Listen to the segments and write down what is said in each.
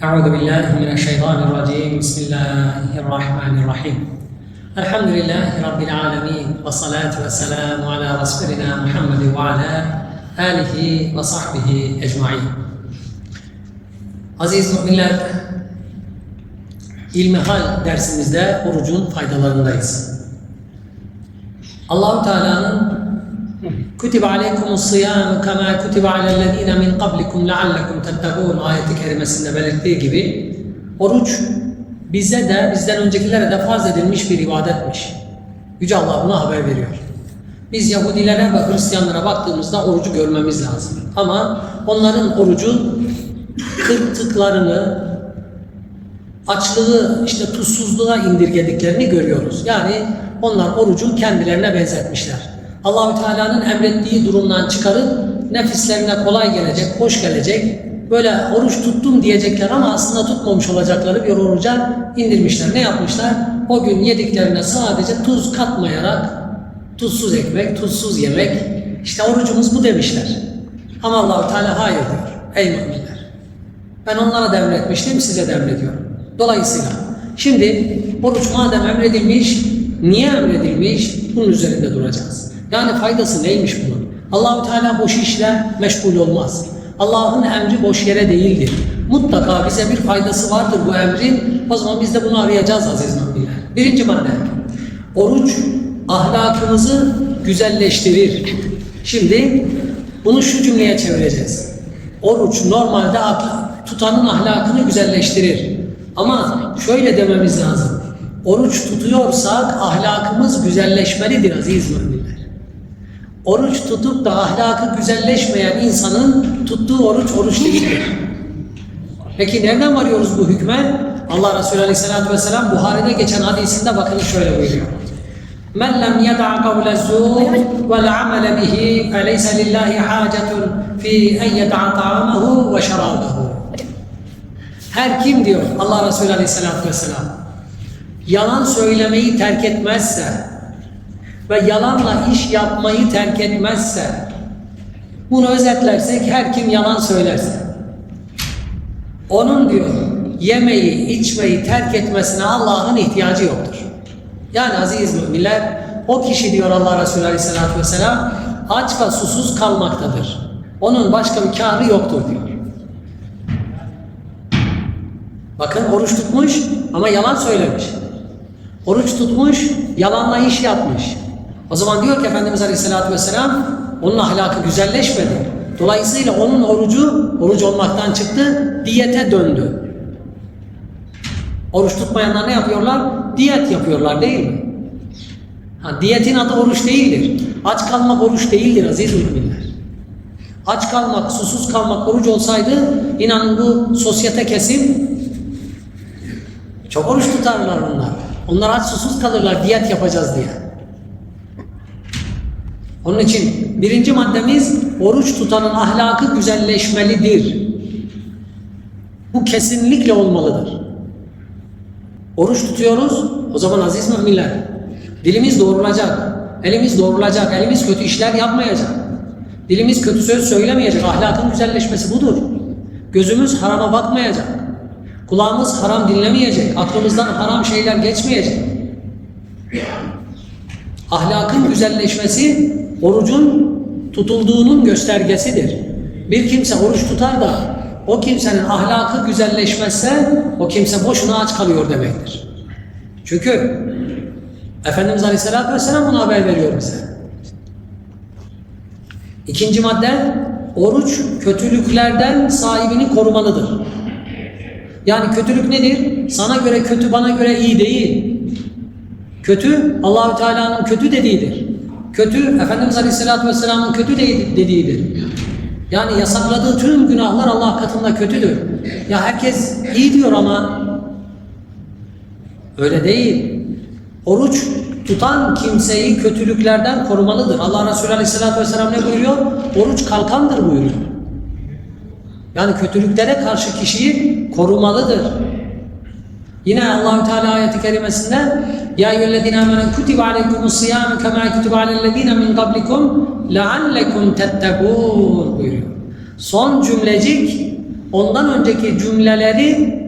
أعوذ بالله من الشيطان الرجيم. بسم الله الرحمن الرحيم. الحمد لله رب العالمين والصلاة والسلام على رسولنا محمد وعلى آله وصحبه أجمعين. Aziz müminler, İlmihal dersimizde orucun faydalarındayız. Allahu Teala'nın Kutibe aleykumus siyam kema kutibe alellezine min qablikum leallekum tettegûn ayeti kerimesinde belirttiği gibi oruç bize de bizden öncekilere de farz edilmiş bir ibadetmiş. Yüce Allah buna haber veriyor. Biz Yahudilere ve Hristiyanlara baktığımızda orucu görmemiz lazım. Ama onların orucu kırptıklarını, açlığı, işte tuzsuzluğa indirgediklerini görüyoruz. Yani onlar orucu kendilerine benzetmişler. Allahü Teala'nın emrettiği durumdan çıkarıp nefislerine kolay gelecek, hoş gelecek, böyle oruç tuttum diyecekler ama aslında tutmamış olacakları bir oruca indirmişler. Ne yapmışlar? O gün yediklerine sadece tuz katmayarak tuzsuz ekmek, tuzsuz yemek, işte orucumuz bu demişler. Ama Allahü Teala hayır diyor. Ey müminler! Ben onlara devretmiştim, size devrediyorum. Dolayısıyla şimdi oruç madem emredilmiş, niye emredilmiş? Bunun üzerinde duracağız. Yani faydası neymiş bunun? Allahu Teala boş işle meşgul olmaz. Allah'ın emri boş yere değildir. Mutlaka bize bir faydası vardır bu emrin. O zaman biz de bunu arayacağız aziz müminler. Birinci madde. Oruç ahlakımızı güzelleştirir. Şimdi bunu şu cümleye çevireceğiz. Oruç normalde tutanın ahlakını güzelleştirir. Ama şöyle dememiz lazım. Oruç tutuyorsak ahlakımız güzelleşmelidir aziz müminler. Oruç tutup da ahlakı güzelleşmeyen insanın tuttuğu oruç oruç değildir. Peki nereden varıyoruz bu hükme? Allah Resulü Aleyhisselatü Vesselam Buhari'de geçen hadisinde bakın şöyle buyuruyor. Men lem yed'a kavle zur vel amele bihi feleyse lillahi hacetun fi en yed'a ta'amahu ve. Her kim diyor Allah Resulü Aleyhisselatü Vesselam yalan söylemeyi terk etmezse ve yalanla iş yapmayı terk etmezse bunu özetlersek her kim yalan söylerse onun diyor yemeği içmeyi terk etmesine Allah'ın ihtiyacı yoktur. Yani aziz müminler o kişi diyor Allah Resulü Aleyhisselatü Vesselam aç ve susuz kalmaktadır. Onun başka bir karı yoktur diyor. Bakın oruç tutmuş ama yalan söylemiş. Oruç tutmuş, yalanla iş yapmış. O zaman diyor ki Efendimiz Aleyhisselatü Vesselam onun ahlakı güzelleşmedi. Dolayısıyla onun orucu oruç olmaktan çıktı, diyete döndü. Oruç tutmayanlar ne yapıyorlar? Diyet yapıyorlar değil mi? Ha, diyetin adı oruç değildir. Aç kalmak oruç değildir aziz müminler. Aç kalmak, susuz kalmak oruç olsaydı inanın bu sosyete kesim çok oruç tutarlar onlar. Onlar aç susuz kalırlar diyet yapacağız diye. Onun için birinci maddemiz oruç tutanın ahlakı güzelleşmelidir. Bu kesinlikle olmalıdır. Oruç tutuyoruz, o zaman aziz müminler, dilimiz doğrulacak, elimiz doğrulacak, elimiz kötü işler yapmayacak. Dilimiz kötü söz söylemeyecek, ahlakın güzelleşmesi budur. Gözümüz harama bakmayacak. Kulağımız haram dinlemeyecek, aklımızdan haram şeyler geçmeyecek. Ahlakın güzelleşmesi orucun tutulduğunun göstergesidir. Bir kimse oruç tutar da o kimsenin ahlakı güzelleşmezse o kimse boşuna aç kalıyor demektir. Çünkü Efendimiz Aleyhisselatü Vesselam bunu haber veriyor bize. İkinci madde oruç kötülüklerden sahibini korumalıdır. Yani kötülük nedir? Sana göre kötü, bana göre iyi değil. Kötü Allahü Teala'nın kötü dediğidir. Kötü Efendimiz Aleyhisselatü Vesselam'ın kötü dediğidir. Yani yasakladığı tüm günahlar Allah katında kötüdür. Ya herkes iyi diyor ama öyle değil. Oruç tutan kimseyi kötülüklerden korumalıdır. Allah Resulü Aleyhisselatü Vesselam ne buyuruyor? Oruç kalkandır buyuruyor. Yani kötülüklere karşı kişiyi korumalıdır. Yine Allahü Teala ayeti kerimesinde ya eyyühellezine amenu kutibe aleykumus siyam kema kutibe alellezine min qablikum leallekum tettekûn buyuruyor. Son cümlecik ondan önceki cümleleri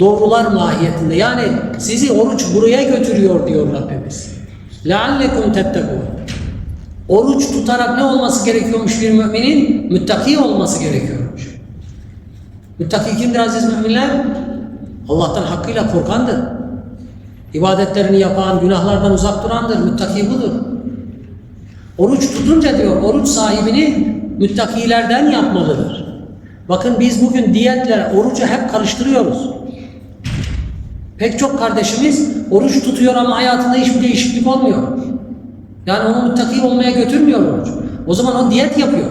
doğrular mahiyetinde. Yani sizi oruç buraya götürüyor diyor Rabbimiz. لَعَلَّكُمْ تَتَّقُونَ Oruç tutarak ne olması gerekiyormuş bir müminin? Müttaki olması gerekiyormuş. Müttaki kimdir aziz müminler? Allah'tan hakkıyla korkandır. İbadetlerini yapan, günahlardan uzak durandır. Müttaki budur. Oruç tutunca diyor, oruç sahibini müttakilerden yapmalıdır. Bakın biz bugün diyetle orucu hep karıştırıyoruz. Pek çok kardeşimiz oruç tutuyor ama hayatında hiçbir değişiklik olmuyor. Yani onu müttaki olmaya götürmüyor oruç. O zaman o diyet yapıyor.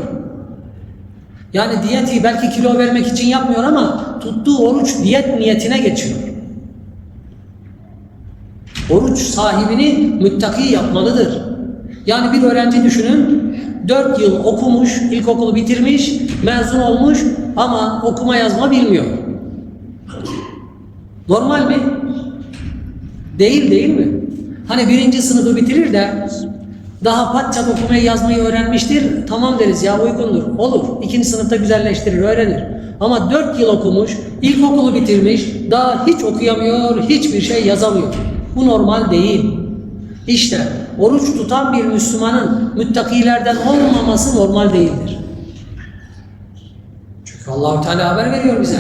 Yani diyeti belki kilo vermek için yapmıyor ama tuttuğu oruç diyet niyetine geçiyor. Oruç sahibini müttaki yapmalıdır. Yani bir öğrenci düşünün, 4 yıl okumuş, ilkokulu bitirmiş, mezun olmuş ama okuma yazma bilmiyor. Normal mi? Değil değil mi? Hani birinci sınıfı bitirir de daha pat çat okumayı yazmayı öğrenmiştir. Tamam deriz ya uygundur. Olur. İkinci sınıfta güzelleştirir, öğrenir. Ama dört yıl okumuş, ilkokulu bitirmiş, daha hiç okuyamıyor, hiçbir şey yazamıyor. Bu normal değil. İşte oruç tutan bir Müslümanın müttakilerden olmaması normal değildir. Çünkü Allahu Teala haber veriyor bize.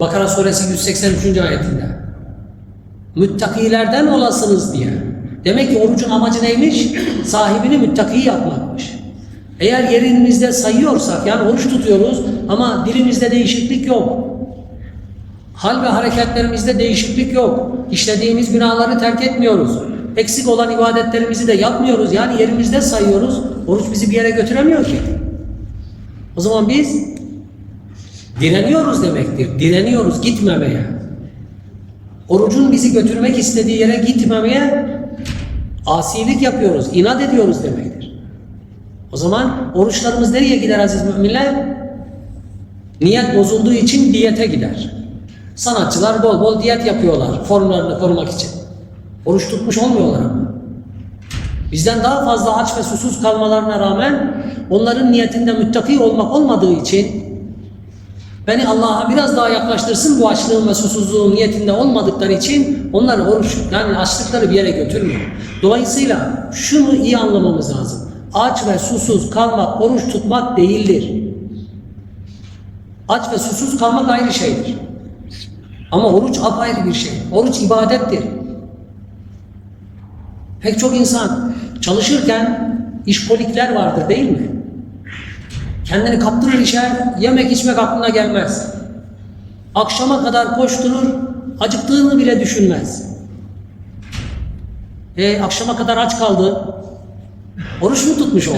Bakara suresi 183. ayetinde. Müttakilerden olasınız diye. Demek ki orucun amacı neymiş? Sahibini müttaki yapmakmış. Eğer yerinimizde sayıyorsak yani oruç tutuyoruz ama dilimizde değişiklik yok. Hal ve hareketlerimizde değişiklik yok. İşlediğimiz günahları terk etmiyoruz. Eksik olan ibadetlerimizi de yapmıyoruz. Yani yerimizde sayıyoruz. Oruç bizi bir yere götüremiyor ki. O zaman biz direniyoruz demektir. Direniyoruz gitmemeye. Orucun bizi götürmek istediği yere gitmemeye asilik yapıyoruz, inat ediyoruz demektir. O zaman oruçlarımız nereye gider aziz müminler? Niyet bozulduğu için diyete gider. Sanatçılar bol bol diyet yapıyorlar formlarını korumak için. Oruç tutmuş olmuyorlar ama. Bizden daha fazla aç ve susuz kalmalarına rağmen onların niyetinde müttaki olmak olmadığı için beni Allah'a biraz daha yaklaştırsın bu açlığın ve susuzluğun niyetinde olmadıkları için onlar oruç yani açlıkları bir yere götürmüyor. Dolayısıyla şunu iyi anlamamız lazım. Aç ve susuz kalmak oruç tutmak değildir. Aç ve susuz kalmak ayrı şeydir. Ama oruç apayrı bir şey. Oruç ibadettir. Pek çok insan çalışırken işkolikler vardır değil mi? Kendini kaptırır işe, yemek içmek aklına gelmez. Akşama kadar koşturur, acıktığını bile düşünmez. E akşama kadar aç kaldı. Oruç mu tutmuş oldu?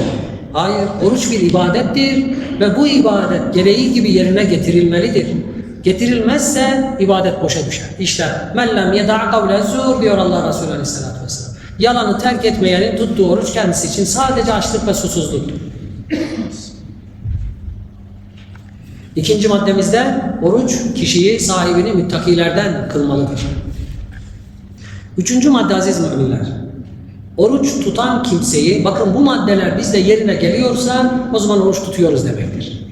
Hayır, oruç bir ibadettir ve bu ibadet gereği gibi yerine getirilmelidir. Getirilmezse ibadet boşa düşer. İşte men lem yeda'a kavle zur diyor Allah Resulü Aleyhisselatü Vesselam. Yalanı terk etmeyenin tuttuğu oruç kendisi için sadece açlık ve susuzluktur. İkinci maddemizde oruç kişiyi sahibini müttakilerden kılmalıdır. Üçüncü madde aziz müminler. Oruç tutan kimseyi, bakın bu maddeler bizde yerine geliyorsa o zaman oruç tutuyoruz demektir.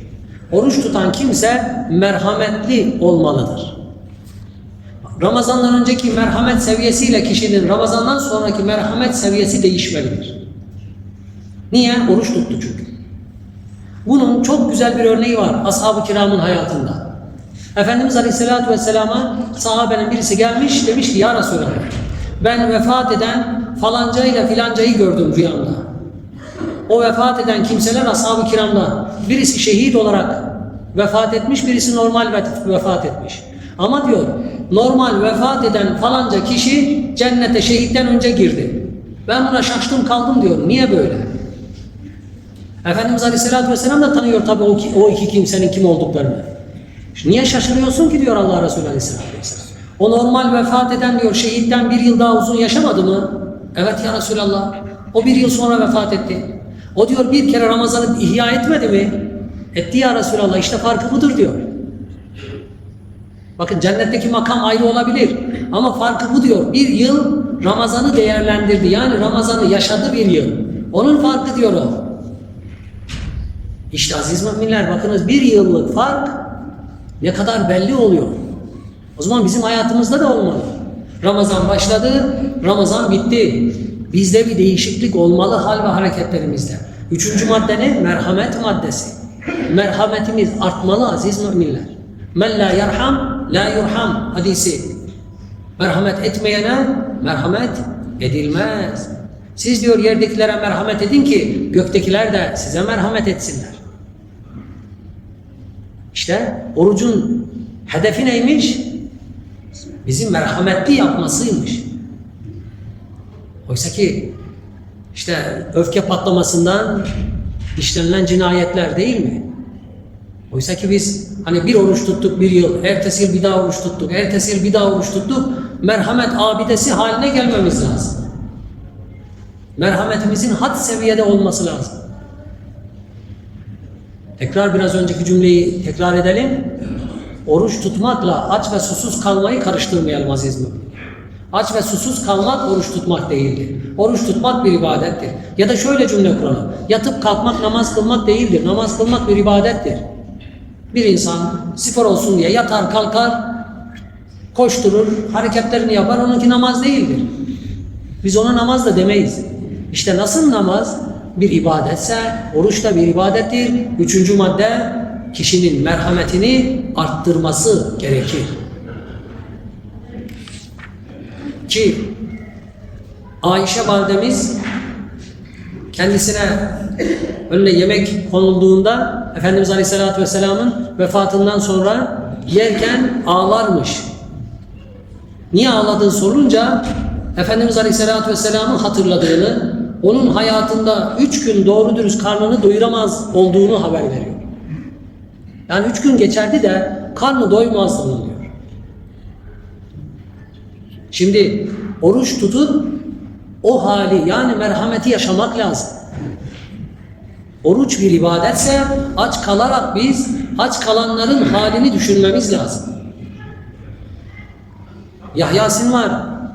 Oruç tutan kimse merhametli olmalıdır. Ramazandan önceki merhamet seviyesiyle kişinin Ramazandan sonraki merhamet seviyesi değişmelidir. Niye? Oruç tuttu çünkü. Bunun çok güzel bir örneği var ashab-ı kiramın hayatında. Efendimiz Aleyhisselatü Vesselam'a sahabenin birisi gelmiş demiş ki ya Resulallah ben vefat eden falanca ile filancayı gördüm rüyamda. O vefat eden kimseler ashab-ı kiramdan. Birisi şehit olarak vefat etmiş, birisi normal vefat etmiş. Ama diyor normal vefat eden falanca kişi cennete şehitten önce girdi. Ben buna şaştım kaldım diyor. Niye böyle? Efendimiz Aleyhisselatü Vesselam da tanıyor tabii o, o iki kimsenin kim olduklarını. Niye şaşırıyorsun ki diyor Allah Resulü Aleyhisselatü Vesselam. O normal vefat eden diyor şehitten bir yıl daha uzun yaşamadı mı? Evet ya Resulallah. O bir yıl sonra vefat etti. O diyor bir kere Ramazan'ı ihya etmedi mi? Etti ya Resulallah. İşte farkı budur diyor. Bakın cennetteki makam ayrı olabilir. Ama farkı bu diyor. Bir yıl Ramazan'ı değerlendirdi. Yani Ramazan'ı yaşadı bir yıl. Onun farkı diyor o. İşte aziz müminler bakınız bir yıllık fark Ne kadar belli oluyor. O zaman bizim hayatımızda da olmalı. Ramazan başladı, Ramazan bitti. Bizde bir değişiklik olmalı hal ve hareketlerimizde. Üçüncü madde ne? Merhamet maddesi. Merhametimiz artmalı aziz müminler. Men la yerham, la yurham hadisi. Merhamet etmeyene merhamet edilmez. Siz diyor yerdekilere merhamet edin ki göktekiler de size merhamet etsinler. İşte orucun hedefi neymiş? Bizi merhametli yapmasıymış. Oysa ki işte öfke patlamasından işlenilen cinayetler değil mi? Oysa ki biz hani bir oruç tuttuk bir yıl, ertesi yıl bir daha oruç tuttuk, ertesi yıl bir daha oruç tuttuk. Merhamet abidesi haline gelmemiz lazım. Merhametimizin had seviyede olması lazım. Tekrar biraz önceki cümleyi tekrar edelim. Oruç tutmakla aç ve susuz kalmayı karıştırmayalım aziz mümin. Aç ve susuz kalmak oruç tutmak değildir. Oruç tutmak bir ibadettir. Ya da şöyle cümle kuralım. Yatıp kalkmak namaz kılmak değildir. Namaz kılmak bir ibadettir. Bir insan spor olsun diye yatar kalkar, koşturur, hareketlerini yapar. Onunki namaz değildir. Biz ona namaz da demeyiz. İşte nasıl namaz bir ibadetse, oruç da bir ibadettir. Üçüncü madde kişinin merhametini arttırması gerekir. Ki Ayşe validemiz kendisine önüne yemek konulduğunda Efendimiz Aleyhisselatü Vesselam'ın vefatından sonra yerken ağlarmış. Niye ağladığı sorulunca Efendimiz Aleyhisselatü Vesselam'ın hatırladığını, onun hayatında üç gün doğru dürüst karnını doyuramaz olduğunu haber veriyor. Yani üç gün geçerdi de karnı doymazdı diyor. Şimdi oruç tutup o hali yani merhameti yaşamak lazım. Oruç bir ibadetse aç kalarak biz aç kalanların halini düşünmemiz lazım. Yahya Sinvar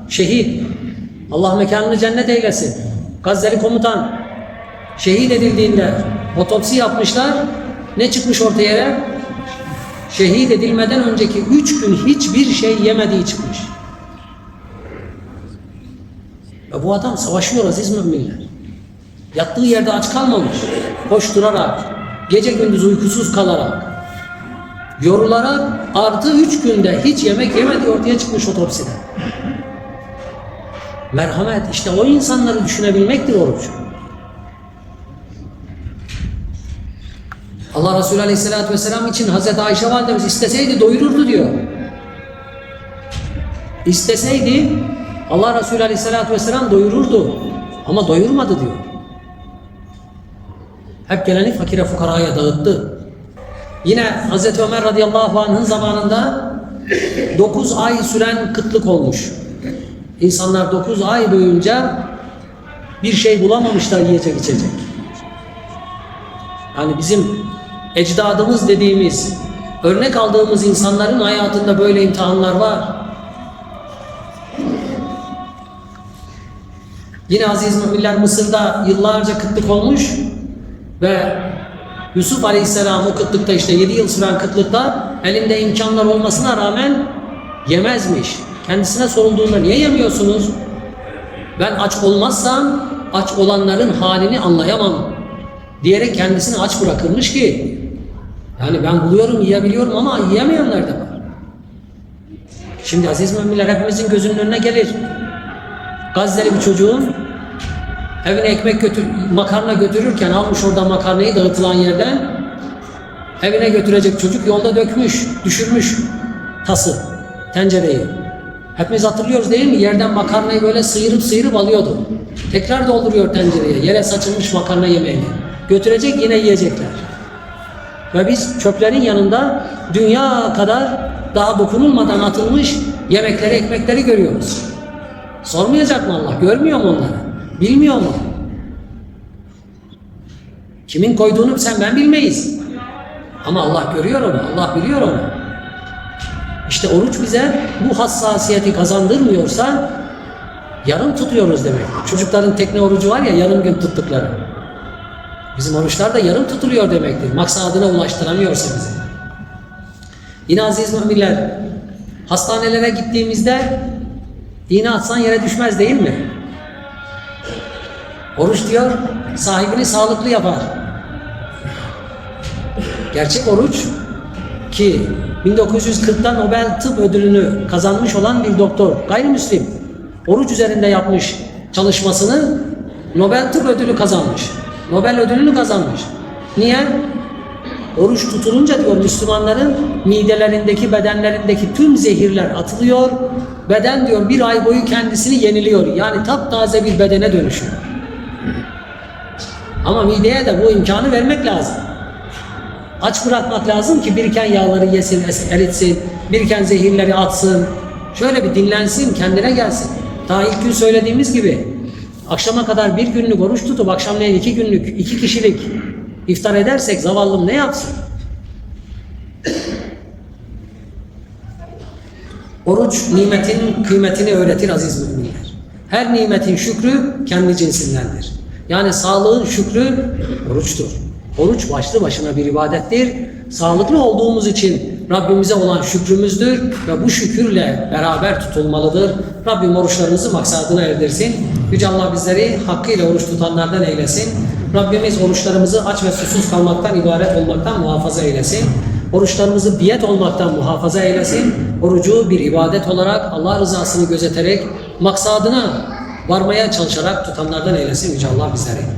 şehit. Allah mekanını cennet eylesin. Gazze'li komutan şehit edildiğinde otopsi yapmışlar. Ne çıkmış ortaya? Şehit edilmeden önceki üç gün hiçbir şey yemediği çıkmış. Ve bu adam savaşıyor aziz müminler. Yattığı yerde aç kalmamış. Koşturarak, gece gündüz uykusuz kalarak, yorularak artı üç günde hiç yemek yemediği ortaya çıkmış otopside. Merhamet işte o insanları düşünebilmektir oruç. Allah Resulü Aleyhisselatü Vesselam için Hazreti Ayşe Validemiz isteseydi doyururdu diyor. İsteseydi Allah Resulü Aleyhisselatü Vesselam doyururdu. Ama doyurmadı diyor. Hep geleni fakire fukaraya dağıttı. Yine Hazreti Ömer radıyallahu anh'ın zamanında 9 ay süren kıtlık olmuş. İnsanlar 9 ay boyunca bir şey bulamamışlar yiyecek içecek. Yani bizim ecdadımız dediğimiz, örnek aldığımız insanların hayatında böyle imtihanlar var. Yine aziz müminler Mısır'da yıllarca kıtlık olmuş ve Yusuf Aleyhisselam o kıtlıkta işte 7 yıl süren kıtlıkta elinde imkanlar olmasına rağmen yemezmiş. Kendisine sorulduğunda niye yemiyorsunuz? Ben aç olmazsam aç olanların halini anlayamam diyerek kendisini aç bırakırmış ki yani ben buluyorum yiyebiliyorum ama yiyemeyenler de var. Şimdi aziz müminler hepimizin gözünün önüne gelir. Gazze'li bir çocuğun evine ekmek götür, makarna götürürken almış oradan makarnayı dağıtılan yerden evine götürecek çocuk yolda dökmüş, düşürmüş tası, tencereyi. Hepimiz hatırlıyoruz değil mi? Yerden makarnayı böyle sıyırıp sıyırıp alıyordu. Tekrar dolduruyor tencereye. Yere saçılmış makarna yemeğini. Götürecek yine yiyecekler. Ve biz çöplerin yanında dünya kadar daha dokunulmadan atılmış yemekleri, ekmekleri görüyoruz. Sormayacak mı Allah? Görmüyor mu onları? Bilmiyor mu? Kimin koyduğunu sen ben bilmeyiz. Ama Allah görüyor onu, Allah biliyor onu. İşte oruç bize bu hassasiyeti kazandırmıyorsa yarım tutuyoruz demek. Çocukların tekne orucu var ya yarım gün tuttukları. Bizim oruçlar da yarım tutuluyor demektir. Maksadına ulaştıramıyorsa bizi. Yine aziz müminler, hastanelere gittiğimizde iğne atsan yere düşmez değil mi? Oruç diyor, sahibini sağlıklı yapar. Gerçek oruç ki 1940'ta Nobel Tıp Ödülünü kazanmış olan bir doktor, gayrimüslim, oruç üzerinde yapmış çalışmasını Nobel Tıp Ödülü kazanmış. Nobel ödülünü kazanmış. Niye? Oruç tutulunca diyor Müslümanların midelerindeki, bedenlerindeki tüm zehirler atılıyor. Beden diyor bir ay boyu kendisini yeniliyor. Yani taptaze bir bedene dönüşüyor. Ama mideye de bu imkanı vermek lazım. Aç bırakmak lazım ki biriken yağları yesin, es- eritsin, biriken zehirleri atsın. Şöyle bir dinlensin, kendine gelsin. Daha ilk gün söylediğimiz gibi akşama kadar bir günlük oruç tutup akşamleyin iki günlük, iki kişilik iftar edersek zavallım ne yapsın? Oruç nimetin kıymetini öğretir aziz müminler. Her nimetin şükrü kendi cinsindendir. Yani sağlığın şükrü oruçtur. Oruç başlı başına bir ibadettir. Sağlıklı olduğumuz için Rabbimize olan şükrümüzdür ve bu şükürle beraber tutulmalıdır. Rabbim oruçlarımızı maksadına erdirsin. Yüce Allah bizleri hakkıyla oruç tutanlardan eylesin. Rabbimiz oruçlarımızı aç ve susuz kalmaktan, ibaret olmaktan muhafaza eylesin. Oruçlarımızı biyet olmaktan muhafaza eylesin. Orucu bir ibadet olarak Allah rızasını gözeterek maksadına varmaya çalışarak tutanlardan eylesin Yüce Allah bizleri.